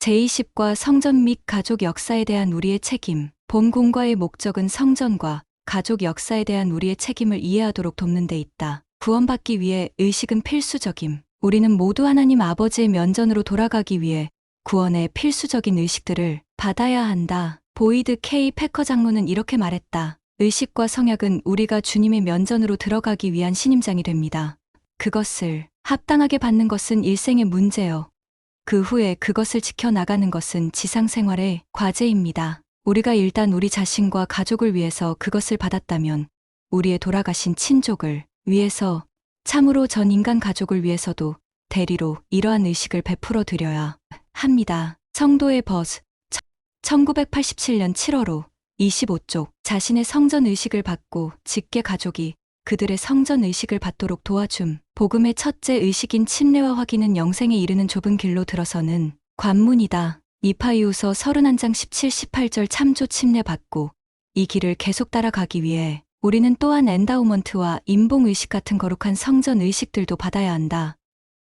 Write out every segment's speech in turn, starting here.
제20과 성전 및 가족 역사에 대한 우리의 책임. 본 공과의 목적은 성전과 가족 역사에 대한 우리의 책임을 이해하도록 돕는 데 있다. 구원받기 위해 의식은 필수적임. 우리는 모두 하나님 아버지의 면전으로 돌아가기 위해 구원의 필수적인 의식들을 받아야 한다. 보이드 K 패커 장로는 이렇게 말했다. 의식과 성약은 우리가 주님의 면전으로 들어가기 위한 신임장이 됩니다. 그것을 합당하게 받는 것은 일생의 문제요. 그 후에 그것을 지켜나가는 것은 지상생활의 과제입니다. 우리가 일단 우리 자신과 가족을 위해서 그것을 받았다면 우리의 돌아가신 친족을 위해서 참으로 전 인간 가족을 위해서도 대리로 이러한 의식을 베풀어 드려야 합니다. 성도의 버스 1987년 7월호 25쪽 자신의 성전 의식을 받고 직계 가족이 그들의 성전 의식을 받도록 도와줌. 복음의 첫째 의식인 침례와 확인은 영생에 이르는 좁은 길로 들어서는 관문이다. 이파이우서 31장 17, 18절 참조 침례 받고 이 길을 계속 따라가기 위해 우리는 또한 엔다우먼트와 인봉 의식 같은 거룩한 성전 의식들도 받아야 한다.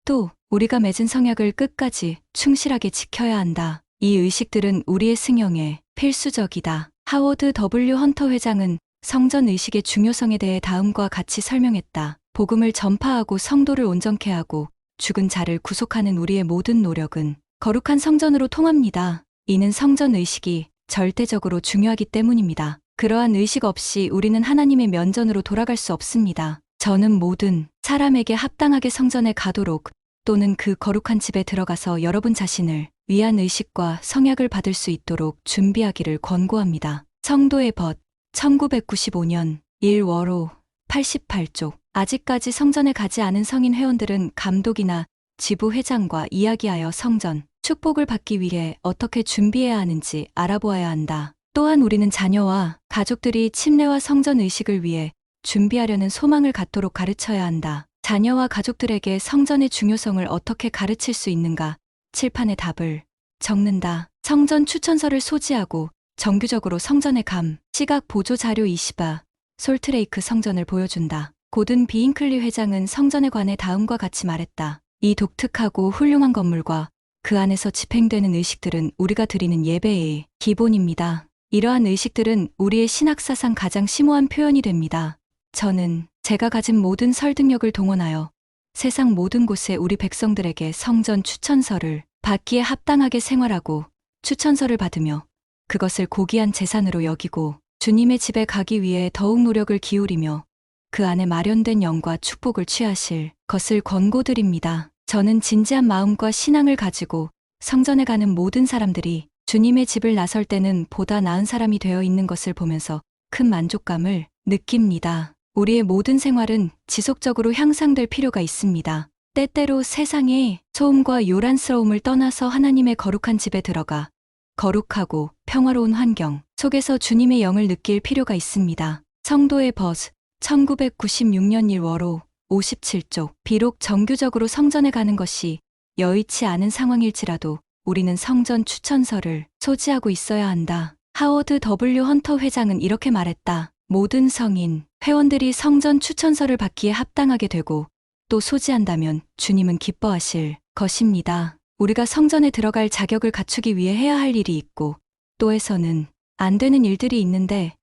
또 우리가 맺은 성약을 끝까지 충실하게 지켜야 한다. 이 의식들은 우리의 승용에 필수적이다. 하워드 W 헌터 회장은 성전 의식의 중요성에 대해 다음과 같이 설명했다. 복음을 전파하고 성도를 온전케 하고 죽은 자를 구속하는 우리의 모든 노력은 거룩한 성전으로 통합니다. 이는 성전 의식이 절대적으로 중요하기 때문입니다. 그러한 의식 없이 우리는 하나님의 면전으로 돌아갈 수 없습니다. 저는 모든 사람에게 합당하게 성전에 가도록 또는 그 거룩한 집에 들어가서 여러분 자신을 위한 의식과 성약을 받을 수 있도록 준비하기를 권고합니다. 성도의 벗 1995년 1월호 88쪽 아직까지 성전에 가지 않은 성인 회원들은 감독이나 지부 회장과 이야기하여 성전 축복을 받기 위해 어떻게 준비해야 하는지 알아보아야 한다. 또한 우리는 자녀와 가족들이 침례와 성전 의식을 위해 준비하려는 소망을 갖도록 가르쳐야 한다. 자녀와 가족들에게 성전의 중요성을 어떻게 가르칠 수 있는가? 칠판에 답을 적는다. 성전 추천서를 소지하고 정규적으로 성전의 감, 시각 보조 자료 20화, 솔트레이크 성전을 보여준다. 고든 비인클리 회장은 성전에 관해 다음과 같이 말했다. 이 독특하고 훌륭한 건물과 그 안에서 집행되는 의식들은 우리가 드리는 예배의 기본입니다. 이러한 의식들은 우리의 신학사상 가장 심오한 표현이 됩니다. 저는 제가 가진 모든 설득력을 동원하여 세상 모든 곳에 우리 백성들에게 성전 추천서를 받기에 합당하게 생활하고 추천서를 받으며 그것을 고귀한 재산으로 여기고 주님의 집에 가기 위해 더욱 노력을 기울이며 그 안에 마련된 영과 축복을 취하실 것을 권고드립니다. 저는 진지한 마음과 신앙을 가지고 성전에 가는 모든 사람들이 주님의 집을 나설 때는 보다 나은 사람이 되어 있는 것을 보면서 큰 만족감을 느낍니다. 우리의 모든 생활은 지속적으로 향상될 필요가 있습니다. 때때로 세상의 소음과 요란스러움을 떠나서 하나님의 거룩한 집에 들어가 거룩하고 평화로운 환경 속에서 주님의 영을 느낄 필요가 있습니다. 성도의 버스 1996년 1월호 57쪽 비록 정규적으로 성전에 가는 것이 여의치 않은 상황일지라도 우리는 성전 추천서를 소지하고 있어야 한다. 하워드 W 헌터 회장은 이렇게 말했다. 모든 성인, 회원들이 성전 추천서를 받기에 합당하게 되고 또 소지한다면 주님은 기뻐하실 것입니다. 우리가 성전에 들어갈 자격을 갖추기 위해 해야 할 일이 있고 또 해서는 안 되는 일들이 있는데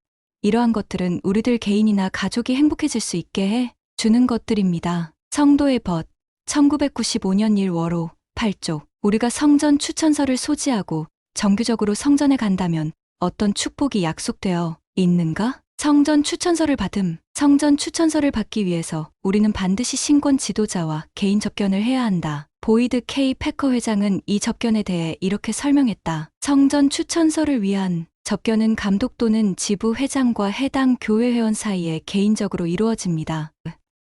이러한 것들은 우리들 개인이나 가족이 행복해질 수 있게 해 주는 것들입니다. 성도의 벗 1995년 1월호 8쪽 우리가 성전 추천서를 소지하고 정규적으로 성전에 간다면 어떤 축복이 약속되어 있는가? 성전 추천서를 받음. 성전 추천서를 받기 위해서 우리는 반드시 신권 지도자와 개인 접견을 해야 한다. 보이드 K 패커 회장은 이 접견에 대해 이렇게 설명했다. 성전 추천서를 위한 접견은 감독 또는 지부 회장과 해당 교회 회원 사이에 개인적으로 이루어집니다.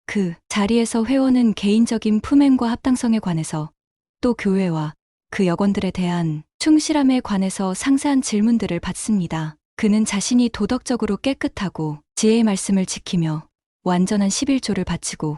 그 자리에서 회원은 개인적인 품행과 합당성에 관해서 또 교회와 그 여건들에 대한 충실함에 관해서 상세한 질문들을 받습니다. 그는 자신이 도덕적으로 깨끗하고 지혜의 말씀을 지키며 완전한 11조를 바치고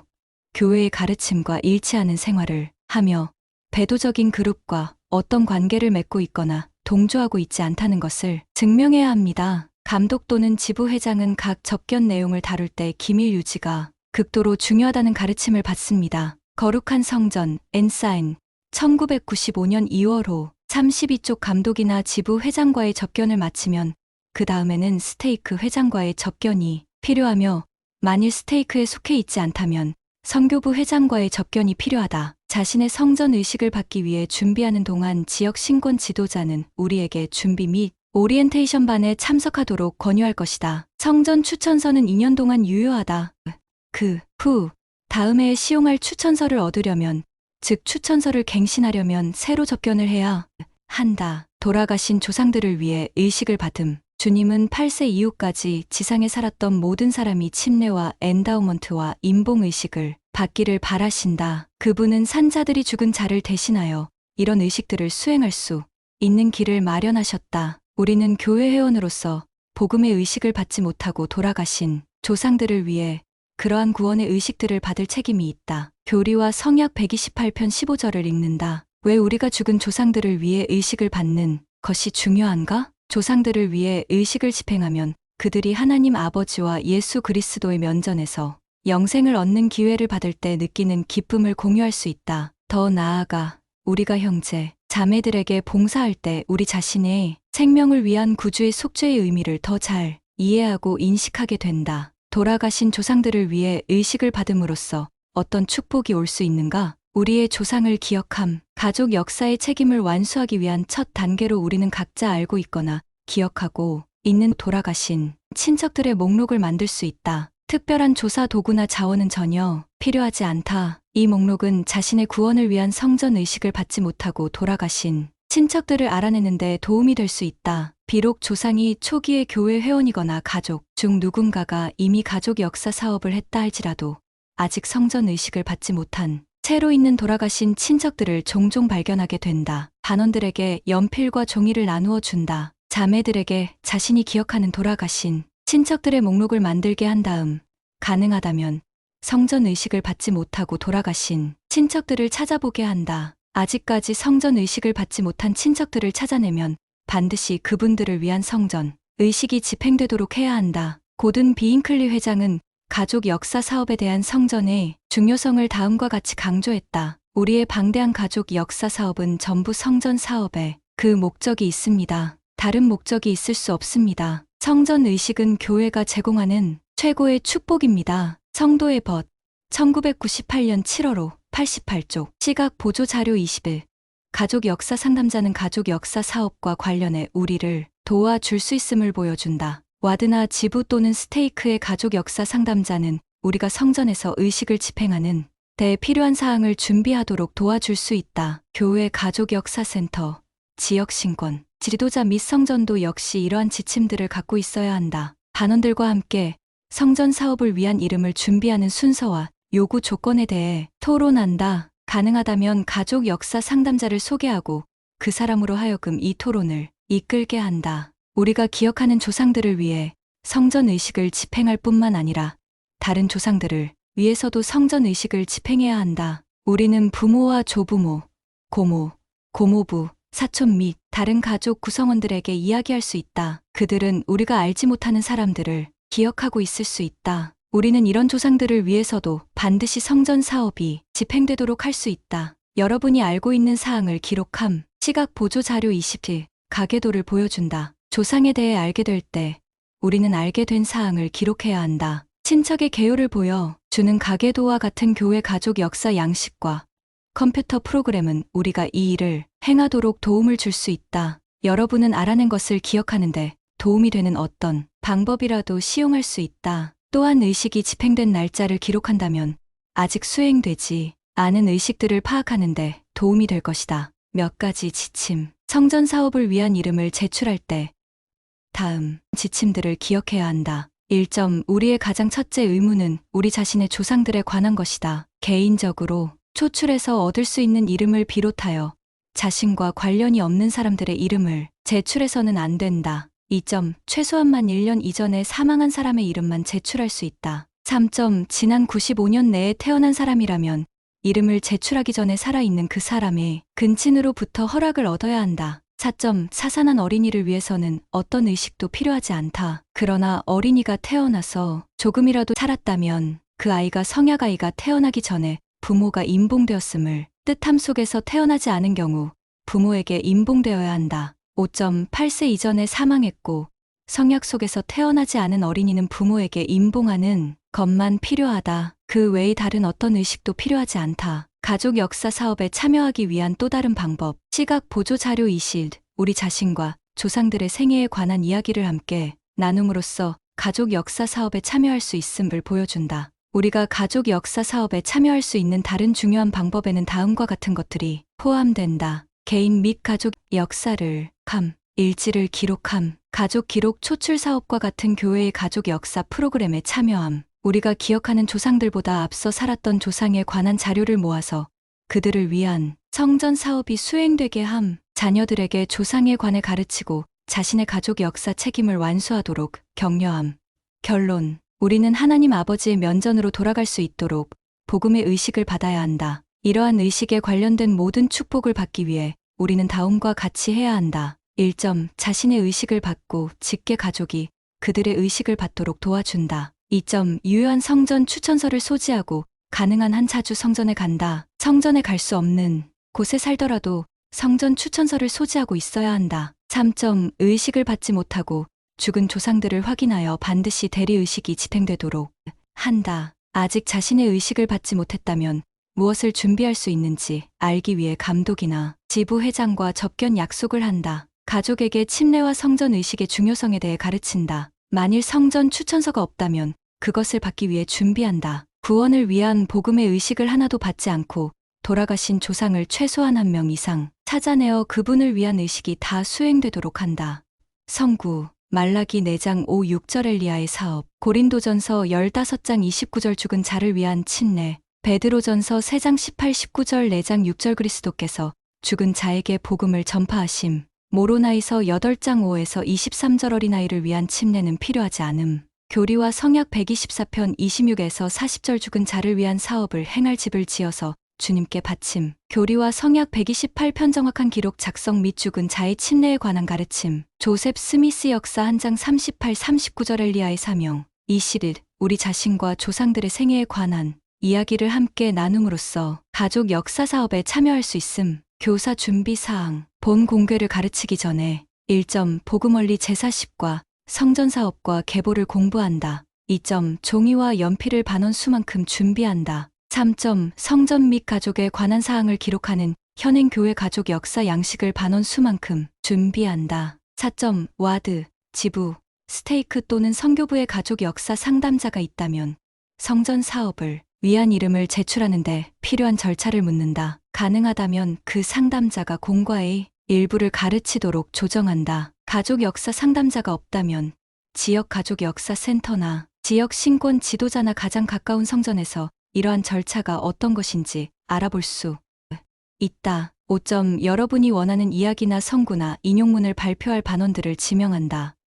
교회의 가르침과 일치하는 생활을 하며 배도적인 그룹과 어떤 관계를 맺고 있거나 동조하고 있지 않다는 것을 증명해야 합니다. 감독 또는 지부회장은 각 접견 내용을 다룰 때 기밀 유지가 극도로 중요하다는 가르침을 받습니다. 거룩한 성전, 엔사인, 1995년 2월호 32쪽 감독이나 지부 회장과의 접견을 마치면 그 다음에는 스테이크 회장과의 접견이 필요하며 만일 스테이크에 속해 있지 않다면 성교부 회장과의 접견이 필요하다. 자신의 성전 의식을 받기 위해 준비하는 동안 지역 신권 지도자는 우리에게 준비 및 오리엔테이션 반에 참석하도록 권유할 것이다. 성전 추천서는 2년 동안 유효하다. 그 후 다음 해에 시용할 추천서를 얻으려면 즉 추천서를 갱신하려면 새로 접견을 해야 한다. 돌아가신 조상들을 위해 의식을 받음. 주님은 8세 이후까지 지상에 살았던 모든 사람이 침례와 엔다우먼트와 임봉의식을 받기를 바라신다. 그분은 산자들이 죽은 자를 대신하여 이런 의식들을 수행할 수 있는 길을 마련하셨다. 우리는 교회 회원으로서 복음의 의식을 받지 못하고 돌아가신 조상들을 위해 그러한 구원의 의식들을 받을 책임이 있다. 교리와 성약 128편 15절을 읽는다. 왜 우리가 죽은 조상들을 위해 의식을 받는 것이 중요한가? 조상들을 위해 의식을 집행하면 그들이 하나님 아버지와 예수 그리스도의 면전에서 영생을 얻는 기회를 받을 때 느끼는 기쁨을 공유할 수 있다. 더 나아가 우리가 형제, 자매들에게 봉사할 때 우리 자신의 생명을 위한 구주의 속죄의 의미를 더 잘 이해하고 인식하게 된다. 돌아가신 조상들을 위해 의식을 받음으로써 어떤 축복이 올 수 있는가? 우리의 조상을 기억함, 가족 역사의 책임을 완수하기 위한 첫 단계로 우리는 각자 알고 있거나 기억하고 있는 돌아가신 친척들의 목록을 만들 수 있다. 특별한 조사 도구나 자원은 전혀 필요하지 않다. 이 목록은 자신의 구원을 위한 성전 의식을 받지 못하고 돌아가신 친척들을 알아내는데 도움이 될 수 있다. 비록 조상이 초기의 교회 회원이거나 가족 중 누군가가 이미 가족 역사 사업을 했다 할지라도 아직 성전 의식을 받지 못한 채로 있는 돌아가신 친척들을 종종 발견하게 된다. 반원들에게 연필과 종이를 나누어 준다. 자매들에게 자신이 기억하는 돌아가신 친척들의 목록을 만들게 한 다음 가능하다면 성전 의식을 받지 못하고 돌아가신 친척들을 찾아보게 한다. 아직까지 성전 의식을 받지 못한 친척들을 찾아내면 반드시 그분들을 위한 성전 의식이 집행되도록 해야 한다. 고든 비인클리 회장은 가족 역사 사업에 대한 성전의 중요성을 다음과 같이 강조했다. 우리의 방대한 가족 역사 사업은 전부 성전 사업에 그 목적이 있습니다. 다른 목적이 있을 수 없습니다. 성전 의식은 교회가 제공하는 최고의 축복입니다. 성도의 벗 1998년 7월호 88쪽 시각 보조 자료 21 가족 역사 상담자는 가족 역사 사업과 관련해 우리를 도와줄 수 있음을 보여준다. 와드나 지부 또는 스테이크의 가족 역사 상담자는 우리가 성전에서 의식을 집행하는 데 필요한 사항을 준비하도록 도와줄 수 있다. 교회 가족 역사센터, 지역 신권, 지도자 및 성전도 역시 이러한 지침들을 갖고 있어야 한다. 반원들과 함께 성전 사업을 위한 이름을 준비하는 순서와 요구 조건에 대해 토론한다. 가능하다면 가족 역사 상담자를 소개하고 그 사람으로 하여금 이 토론을 이끌게 한다. 우리가 기억하는 조상들을 위해 성전 의식을 집행할 뿐만 아니라 다른 조상들을 위해서도 성전 의식을 집행해야 한다. 우리는 부모와 조부모, 고모, 고모부, 사촌 및 다른 가족 구성원들에게 이야기할 수 있다. 그들은 우리가 알지 못하는 사람들을 기억하고 있을 수 있다. 우리는 이런 조상들을 위해서도 반드시 성전 사업이 집행되도록 할 수 있다. 여러분이 알고 있는 사항을 기록함. 시각 보조 자료 20일 가계도를 보여준다. 조상에 대해 알게 될 때 우리는 알게 된 사항을 기록해야 한다. 친척의 개요를 보여 주는 가계도와 같은 교회 가족 역사 양식과 컴퓨터 프로그램은 우리가 이 일을 행하도록 도움을 줄 수 있다. 여러분은 알아낸 것을 기억하는데 도움이 되는 어떤 방법이라도 시용할 수 있다. 또한 의식이 집행된 날짜를 기록한다면 아직 수행되지 않은 의식들을 파악하는데 도움이 될 것이다. 몇 가지 지침. 성전 사업을 위한 이름을 제출할 때 다음 지침들을 기억해야 한다. 1점 우리의 가장 첫째 의무는 우리 자신의 조상들에 관한 것이다. 개인적으로 초출해서 얻을 수 있는 이름을 비롯하여 자신과 관련이 없는 사람들의 이름을 제출해서는 안 된다. 2점 최소한만 1년 이전에 사망한 사람의 이름만 제출할 수 있다. 3점 지난 95년 내에 태어난 사람이라면 이름을 제출하기 전에 살아있는 그 사람의 근친으로부터 허락을 얻어야 한다. 4점 사산한 어린이를 위해서는 어떤 의식도 필요하지 않다. 그러나 어린이가 태어나서 조금이라도 살았다면 그 아이가 성약아이가 태어나기 전에 부모가 임봉되었음을 뜻함 속에서 태어나지 않은 경우 부모에게 임봉되어야 한다. 5.8세 이전에 사망했고 성약 속에서 태어나지 않은 어린이는 부모에게 임봉하는 것만 필요하다. 그 외의 다른 어떤 의식도 필요하지 않다. 가족 역사 사업에 참여하기 위한 또 다른 방법. 시각 보조 자료 이실. 우리 자신과 조상들의 생애에 관한 이야기를 함께 나눔으로써 가족 역사 사업에 참여할 수 있음을 보여준다. 우리가 가족 역사 사업에 참여할 수 있는 다른 중요한 방법에는 다음과 같은 것들이 포함된다. 개인 및 가족 역사를 감, 일지를 기록함, 가족 기록 초출 사업과 같은 교회의 가족 역사 프로그램에 참여함, 우리가 기억하는 조상들보다 앞서 살았던 조상에 관한 자료를 모아서 그들을 위한 성전 사업이 수행되게 함, 자녀들에게 조상에 관해 가르치고 자신의 가족 역사 책임을 완수하도록 격려함. 결론. 우리는 하나님 아버지의 면전으로 돌아갈 수 있도록 복음의 의식을 받아야 한다. 이러한 의식에 관련된 모든 축복을 받기 위해 우리는 다음과 같이 해야 한다. 1점. 자신의 의식을 받고 직계 가족이 그들의 의식을 받도록 도와준다. 2점. 유효한 성전 추천서를 소지하고 가능한 한 차주 성전에 간다. 성전에 갈 수 없는 곳에 살더라도 성전 추천서를 소지하고 있어야 한다. 3점. 의식을 받지 못하고 죽은 조상들을 확인하여 반드시 대리의식이 집행되도록 한다. 아직 자신의 의식을 받지 못했다면 무엇을 준비할 수 있는지 알기 위해 감독이나 지부회장과 접견 약속을 한다. 가족에게 침례와 성전 의식의 중요성에 대해 가르친다. 만일 성전 추천서가 없다면 그것을 받기 위해 준비한다. 구원을 위한 복음의 의식을 하나도 받지 않고 돌아가신 조상을 최소한 한 명 이상 찾아내어 그분을 위한 의식이 다 수행되도록 한다. 성구 말라기 4장 5, 6절 엘리야의 사업, 고린도전서 15장 29절 죽은 자를 위한 침례, 베드로전서 3장 18, 19절 4장 6절 그리스도께서 죽은 자에게 복음을 전파하심, 모로나이서 8장 5에서 23절 어린아이를 위한 침례는 필요하지 않음. 교리와 성약 124편 26에서 40절 죽은 자를 위한 사업을 행할 집을 지어서 주님께 바침, 교리와 성약 128편 정확한 기록 작성 및 죽은 자의 침례에 관한 가르침, 조셉 스미스 역사 한 장 38, 39절 엘리야의 사명, 21, 우리 자신과 조상들의 생애에 관한 이야기를 함께 나눔으로써 가족 역사 사업에 참여할 수 있음, 교사 준비 사항, 본 공개를 가르치기 전에 1점 복음원리 제사십과 성전 사업과 계보를 공부한다. 2점 종이와 연필을 반원 수만큼 준비한다. 3점 성전 및 가족에 관한 사항을 기록하는 현행 교회 가족 역사 양식을 반원 수만큼 준비한다. 4점 와드, 지부, 스테이크 또는 성교부의 가족 역사 상담자가 있다면 성전 사업을 위한 이름을 제출하는데 필요한 절차를 묻는다. 가능하다면 그 상담자가 공과의 일부를 가르치도록 조정한다. 가족 역사 상담자가 없다면 지역 가족 역사 센터나 지역 신권 지도자나 가장 가까운 성전에서 이러한 절차가 어떤 것인지 알아볼 수 있다. 5점 여러분이 원하는 이야기나 성구나 인용문을 발표할 반원들을 지명한다.